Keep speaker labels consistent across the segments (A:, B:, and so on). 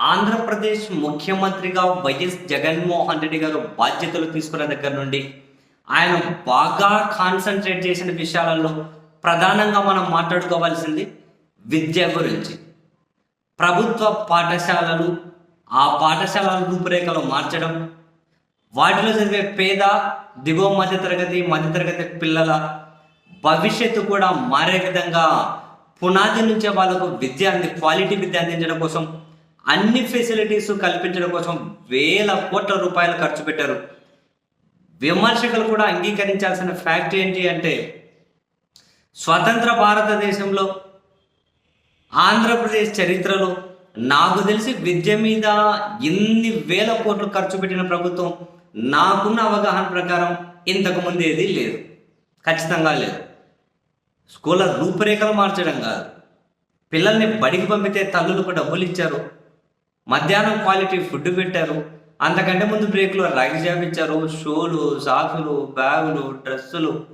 A: ఆంధ్రప్రదేశ్ ముఖ్యమంత్రిగా వైఎస్ జగన్మోహన్ రెడ్డి గారు బాధ్యతలు తీసుకున్న దగ్గర నుండి ఆయన బాగా కాన్సన్ట్రేట్ చేసిన విషయాలలో ప్రధానంగా మనం మాట్లాడుకోవాల్సింది విద్య గురించి. ప్రభుత్వ పాఠశాలలు ఆ పాఠశాలల రూపురేఖలు మార్చడం వాటిలో చదివే పేద దిగువ మధ్యతరగతి మధ్యతరగతి పిల్లల భవిష్యత్తు కూడా మారే విధంగా పునాది నుంచే వాళ్ళకు విద్య అంది క్వాలిటీ విద్య అందించడం కోసం అన్ని ఫెసిలిటీస్ కల్పించడం కోసం వేల కోట్ల రూపాయలు ఖర్చు పెట్టారు. విమర్శకులు కూడా అంగీకరించాల్సిన ఫ్యాక్ట్ ఏంటి అంటే స్వతంత్ర భారతదేశంలో ఆంధ్రప్రదేశ్ చరిత్రలో నాకు తెలిసి విద్య మీద ఎన్ని వేల కోట్లు ఖర్చు పెట్టిన ప్రభుత్వం నాకున్న అవగాహన ప్రకారం ఇంతకు ముందు ఏది లేదు. ఖచ్చితంగా లేదు. స్కూళ్ళ రూపురేఖలు మార్చడం కాదు. పిల్లల్ని బడికి పంపితే తల్లులకు డబ్బులు ఇచ్చారు. మధ్యాహ్నం క్వాలిటీ ఫుడ్ పెట్టారు. అంతకంటే ముందు బ్రేక్లో రాగి జాబ్ ఇచ్చారు. షూలు సాకులు బ్యాగులు డ్రెస్సులు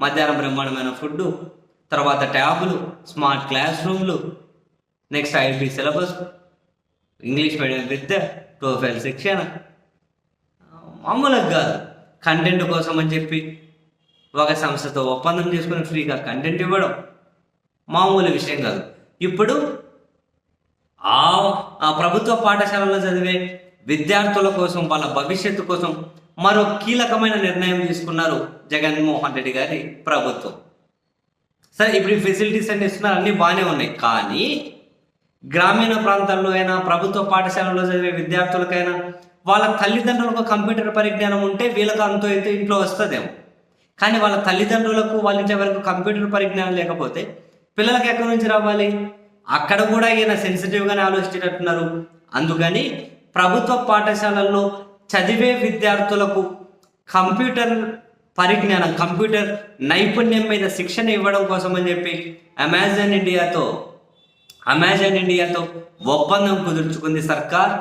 A: మధ్యాహ్నం బ్రహ్మాండమైన ఫుడ్ తర్వాత ట్యాబులు స్మార్ట్ క్లాస్ రూమ్లు next IB syllabus English medium విద్య టోఫెల్ శిక్షణ. మామూలుగా కాదు. కంటెంట్ కోసం అని చెప్పి ఒక సంస్థతో ఒప్పందం చేసుకుని ఫ్రీగా కంటెంట్ ఇవ్వడం మామూలు విషయం కాదు. ఇప్పుడు ఆ ప్రభుత్వ పాఠశాలలో చదివే విద్యార్థుల కోసం వాళ్ళ భవిష్యత్తు కోసం మరో కీలకమైన నిర్ణయం తీసుకున్నారు జగన్మోహన్ రెడ్డి గారి ప్రభుత్వం. సరే ఇప్పుడు ఈ ఫెసిలిటీస్ అన్ని ఇస్తున్నారు అన్నీ బాగానే ఉన్నాయి. కానీ గ్రామీణ ప్రాంతాల్లో అయినా ప్రభుత్వ పాఠశాలలో చదివే విద్యార్థులకైనా వాళ్ళ తల్లిదండ్రులకు కంప్యూటర్ పరిజ్ఞానం ఉంటే వీళ్ళకి అంతో అయితే ఇంట్లో వస్తుందేమో. కానీ వాళ్ళ తల్లిదండ్రులకు వాళ్ళ ఇంటి వరకు కంప్యూటర్ పరిజ్ఞానం లేకపోతే పిల్లలకి ఎక్కడి నుంచి రావాలి? అక్కడ కూడా ఈయన సెన్సిటివ్గానే ఆలోచించేటట్టున్నారు. అందుకని ప్రభుత్వ పాఠశాలల్లో చదివే విద్యార్థులకు కంప్యూటర్ పరిజ్ఞానం కంప్యూటర్ నైపుణ్యం మీద శిక్షణ ఇవ్వడం కోసం అని చెప్పి అమెజాన్ ఇండియాతో అమెజాన్ ఇండియాతో ఒప్పందం కుదుర్చుకుంది సర్కార్.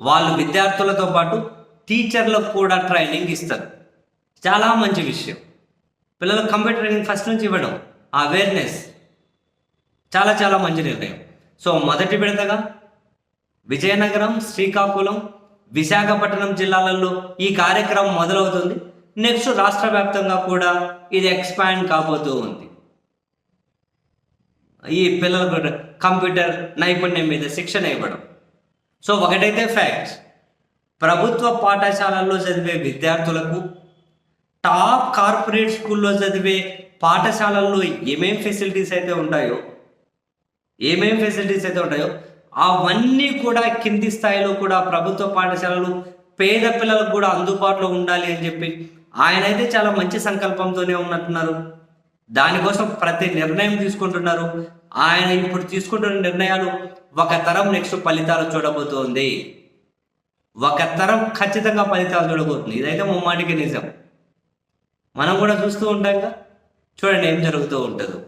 A: వాళ్ళు విద్యార్థులతో పాటు టీచర్లకు కూడా ట్రైనింగ్ ఇస్తారు. చాలా మంచి విషయం. పిల్లలకు కంప్యూటర్ ట్రైనింగ్ ఫస్ట్ నుంచి ఇవ్వడం అవేర్నెస్ చాలా చాలా మంచి నిర్ణయం సో మొదటి విడతగా విజయనగరం శ్రీకాకుళం విశాఖపట్నం జిల్లాలలో ఈ కార్యక్రమం మొదలవుతుంది. నెక్స్ట్ రాష్ట్ర వ్యాప్తంగా కూడా ఇది ఎక్స్పాండ్ కాబోతూ ఉంది. ఈ పిల్లలకు కంప్యూటర్ నైపుణ్యం మీద శిక్షణ ఇవ్వడం. సో ఒకటైతే ఫ్యాక్ట్ ప్రభుత్వ పాఠశాలల్లో చదివే విద్యార్థులకు టాప్ కార్పొరేట్ స్కూల్లో చదివే పాఠశాలల్లో ఏమేం ఫెసిలిటీస్ అయితే ఉంటాయో ఏమేం ఫెసిలిటీస్ అయితే ఉంటాయో అవన్నీ కూడా కింది స్థాయిలో కూడా ప్రభుత్వ పాఠశాలలు పేద పిల్లలకు కూడా అందుబాటులో ఉండాలి అని చెప్పి ఆయన అయితే చాలా మంచి సంకల్పంతోనే ఉన్నట్టున్నారు. దానికోసం ప్రతి నిర్ణయం తీసుకుంటున్నారు. ఆయన ఇప్పుడు తీసుకుంటున్న నిర్ణయాలు ఒక తరం నెక్స్ట్ ఫలితాలు చూడబోతోంది. ఒక తరం ఖచ్చితంగా ఫలితాలు చూడబోతుంది. ఇదైతే ముమ్మాటికి నిజం. మనం కూడా చూస్తూ ఉంటాం చూడండి ఏం జరుగుతూ ఉంటుందో.